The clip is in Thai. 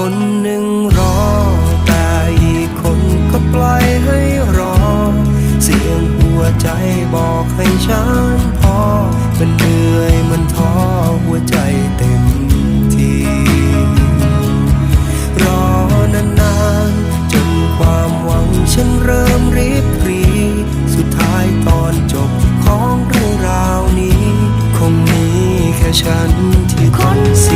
คนหนึ่งรอ แต่อีกคนก็ปล่อยให้รอ เสียงหัวใจบอกให้ฉันพอ มันเหนื่อยมันท้อหัวใจเต็มทีรอนานๆจนความหวังฉันเริ่มรีบรีสุดท้ายตอนจบของเรื่องราวนี้ คงมีแค่ฉันที่คนเสีย